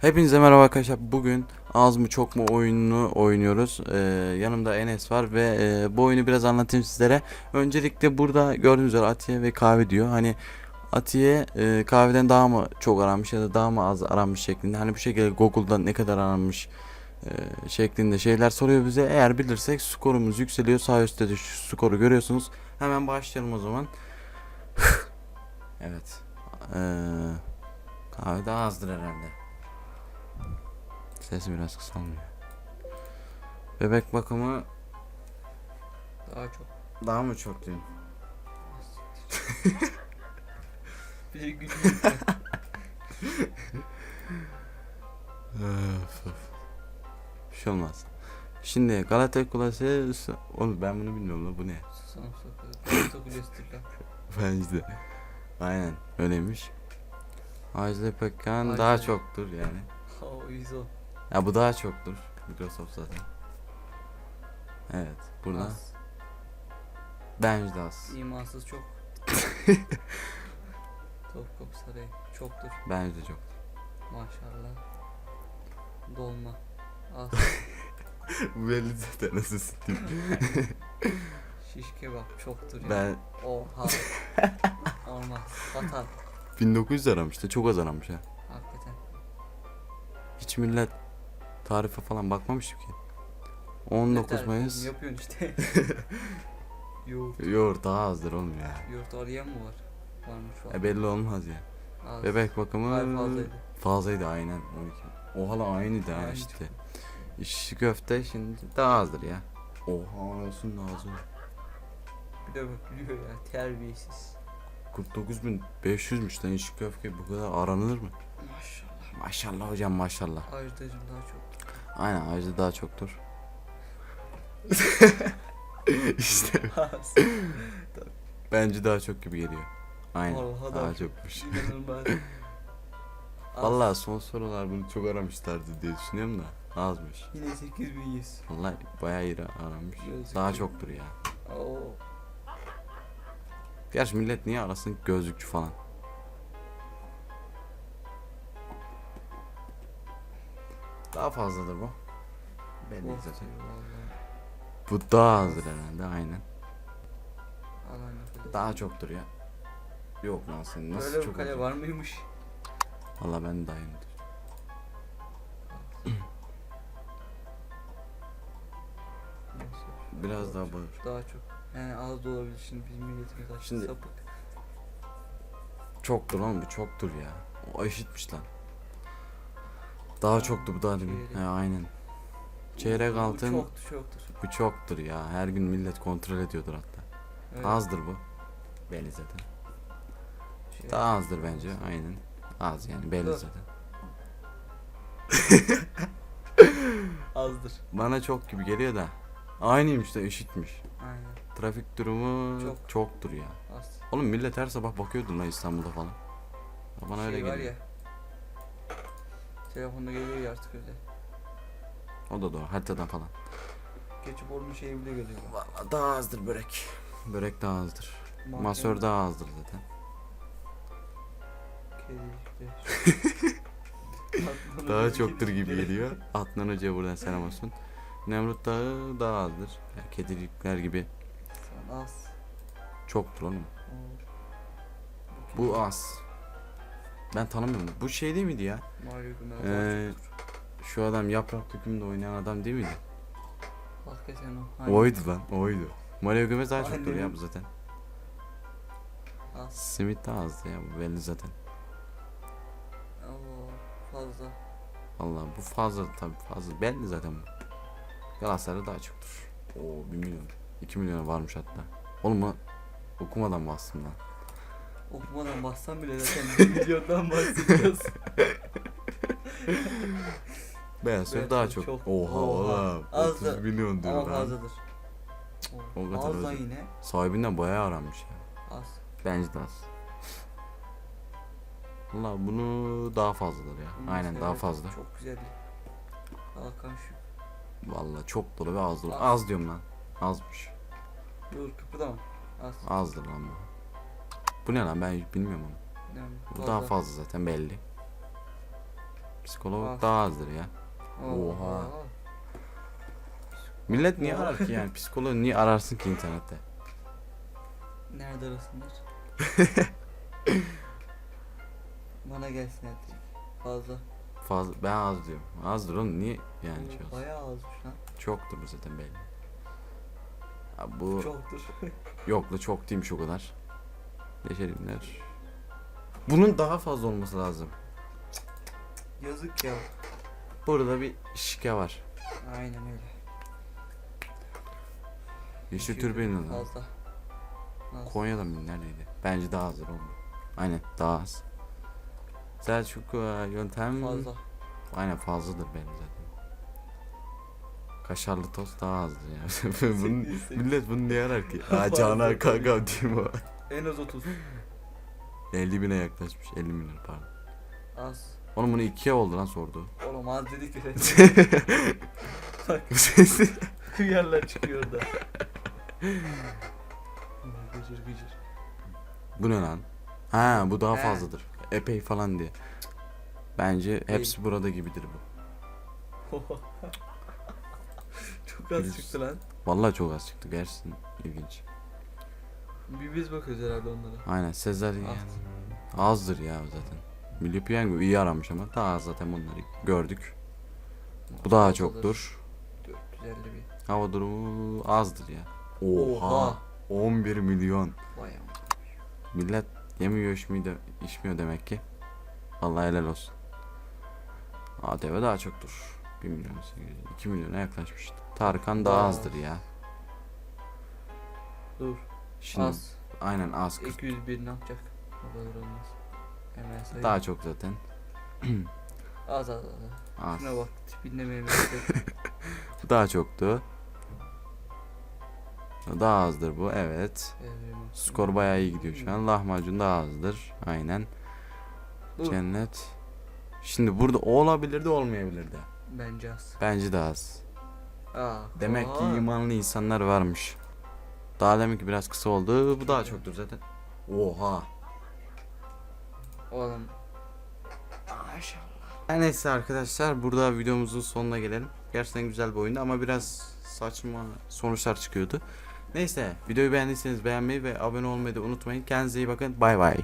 Hepinize merhaba arkadaşlar. Bugün az mı çok mu oyununu oynuyoruz. Ee, yanımda Enes var ve e, bu oyunu biraz anlatayım sizlere. Öncelikle burada gördüğünüz üzere Atiye ve kahve diyor. Hani Atiye e, kahveden daha mı çok aranmış ya da daha mı az aranmış şeklinde. Hani bu şekilde Google'da ne kadar aranmış e, şeklinde şeyler soruyor bize. Eğer bilirsek skorumuz yükseliyor. Sağ üstte de şu skoru görüyorsunuz. Hemen başlayalım o zaman. evet. Ee, kahve daha azdır herhalde. Sesi biraz kısalmıyor. Bebek bakımı Daha çok. daha mı çok diyeyim? Bir de gücü Öf, öf. Bir şey olmaz. Şimdi Galata Kulesi Oğlum ben bunu bilmiyorum lan bu ne? Susam sokuyor. Sokulestir lan. Bence de. Aynen öyleymiş. Ajda Pekkan daha Ajda. çoktur yani. O ISO. Ya bu daha çoktur. Microsoft zaten. Evet burada. Az. Bence de az. İmansız çok. Topkapı Sarayı çoktur. Bence de çok. Maşallah. Dolma. Az. Bu belli zaten nasıl satayım. Şiş kebap çoktur ya. Ben Oha. Olmaz. Batar. 1900 aramıştı. Çok az aramış ha. Hakikaten. Hiç millet tarife falan bakmamış ki. 19 Yeter, Mayıs. Yapıyorsun işte. Yoğurt. Yoğurt daha azdır oğlum ya. Yoğurt arayan mı var? Varmış var. E belli olmaz ya. Az. Bebek bakımı Hayır, fazlaydı. fazlaydı aynen 12. Oha lan Aynı işte. İşçi köfte şimdi daha azdır ya. Oha olsun az. Bir de bak gülüyor ya. Terbiyesiz. 49.500'müş lan işçi köfte bu kadar aranılır mı? Maşallah. Hocam maşallah. Ajdacım daha çok. Aynen acı daha çoktur. işte bence daha çok gibi geliyor. Aynen Vallahi daha daha çokmuş. Vallahi son sorular bunu çok aramışlardı diye düşünüyorum da azmış. Yine 8100. Vallahi bayağı iyi aramış. Gözlük. Daha çoktur ya. Oo. Gerçi millet niye arasın gözlükçü falan. Daha fazladır bu. Belli Of zaten. vallahi. Bu daha azdır herhalde aynen. Daha çoktur ya. Yok lan senin nasıl Böyle bir çok kale olacak? var mıymış? Valla ben de. Neyse. Biraz daha bağır. Daha çok. Yani az da olabilir şimdi bizim milletimiz açtı Şimdi- sapık. Çoktur oğlum bu çoktur ya. O eşitmiş lan. Daha çoktu bu daha demin. çeyrek. He aynen. Çeyrek Bu altın Çoktur çoktur. bu çoktur ya. Her gün millet kontrol ediyordur hatta. Evet. Azdır bu. Belli zaten. Şey- Daha azdır bence aynen. Az yani belli zaten. Azdır. Bana çok gibi geliyor da. Aynıymış da eşitmiş. Aynen. Trafik durumu Çok. çoktur ya. Az. Oğlum millet her sabah bakıyordu lan İstanbul'da falan. Bana öyle şey var geliyor. ya. Telefonda geliyor ya artık öyle. O da doğru haritadan falan. Geçip onun şeyi bile geliyor. Vallahi daha azdır börek. Börek daha azdır. Mahkeme- Masör daha azdır zaten. Daha çoktur gibi geliyor. Adnan Hoca'ya buradan selam olsun. Nemrut Dağı daha azdır. Yani kedilikler gibi Şu an az. çoktur oğlum. Bu az. Ben tanımıyorum. Bu şey değil miydi ya? Mario Gümel Ee. Şu adam yaprak dökümünde oynayan adam değil miydi? Hakikaten o. Aynen. Oydu lan, oydu. Mario Gomez daha çoktur Aynen. ya bu zaten. Az. Simit daha azdı ya bu belli zaten. Oo, fazla. Allah bu fazla tabii fazla belli zaten bu. Galatasaray daha çoktur. Oo 1 milyon. 2 milyona varmış hatta. Oğlum okumadan bastım lan. Okumadan bassam bile zaten milyondan bahsediyoruz. Beyaz Söz daha çok. çok. Oha oğlum. Az 30 da- milyon diyor Ama lan. fazladır. O kadar Az da yine. Sahibinden bayağı aranmış ya. Az. Bence de az. Valla bunu daha fazladır ya. Bunu Aynen daha severim. fazla. Çok güzel. Hakan şu. Valla çok dolu ve az dolu. Az. Diyorum lan. Azmış. Dur kıpırdama. Az. Azdır lan bu. Bu ne lan ben bilmiyorum onu. Yani Bu daha fazla zaten belli. Psikolog Az. daha azdır ya. Oha. Millet niye arar ki yani? Psikoloğu niye ararsın ki internette? Nerede arasınlar? Bana gelsin artık. Fazla. Fazla ben az diyorum. Azdır oğlum niye yani şey olsun? Bayağı azmış lan. Çoktur bu zaten belli. Ya bu Çoktur. yok da çok değilmiş o kadar. Geçelimler. Bunun daha fazla olması lazım. Yazık ya. Burada bir şike var. Aynen öyle. Yeşil türbenin adı. Fazla. Az. Konya'da mı neredeydi? Bence daha azdır oğlum. Aynen daha az. Selçuk e, yöntem Fazla. aynen fazladır benim zaten. Kaşarlı tost daha azdır ya. Bunun, millet bunu niye arar ki? Aa Canan Fazla kanka diyeyim o. En az 30. 50 bine yaklaşmış. 50 milyon pardon. Az. Oğlum bunu ikiye oldu lan sordu. Oğlum az dedik. Bu sesi. Kıyarlar çıkıyor da. gıcır gıcır. Bu ne lan? Ha bu daha He. fazladır. Epey falan diye. Bence hepsi burada gibidir bu. Çok az Yüz. çıktı lan. Vallahi çok az çıktı gerçekten ilginç. Bir biz bakıyoruz herhalde onlara. Aynen Sezar yani. Az. Azdır ya zaten. Milli Piyango iyi aramış ama daha az zaten bunları gördük. Bu daha çoktur. 450 bin. Hava durumu azdır ya. Oha. Oha. 11 milyon. Vay am- Millet yemiyor içmiyor, de, içmiyor demek ki. Allah helal olsun. ATV daha çoktur. 1 milyon 800, 2 milyona yaklaşmıştı. Tarkan daha Daha azdır ya. Dur. Şimdi Az. aynen az 40. 201 ne yapacak? O kadar olmaz. Hemen sayayım. Daha çok zaten. Az az az. Az. Şuna bak tipinde meyve. Bu daha çoktu. Daha azdır bu evet. Skor bayağı iyi gidiyor şu an. Lahmacun daha azdır. Aynen. Dur. Cennet. Şimdi burada o olabilirdi olmayabilirdi. Bence az. Bence de az. Aa, Demek ki imanlı insanlar varmış. Daha demek ki biraz kısa oldu. Bu daha çoktur zaten. Oha. Oğlum. Maşallah. Her neyse arkadaşlar burada videomuzun sonuna gelelim. Gerçekten güzel bir oyundu ama biraz saçma sonuçlar çıkıyordu. Neyse videoyu beğendiyseniz beğenmeyi ve abone olmayı da unutmayın. Kendinize iyi bakın. Bay bay.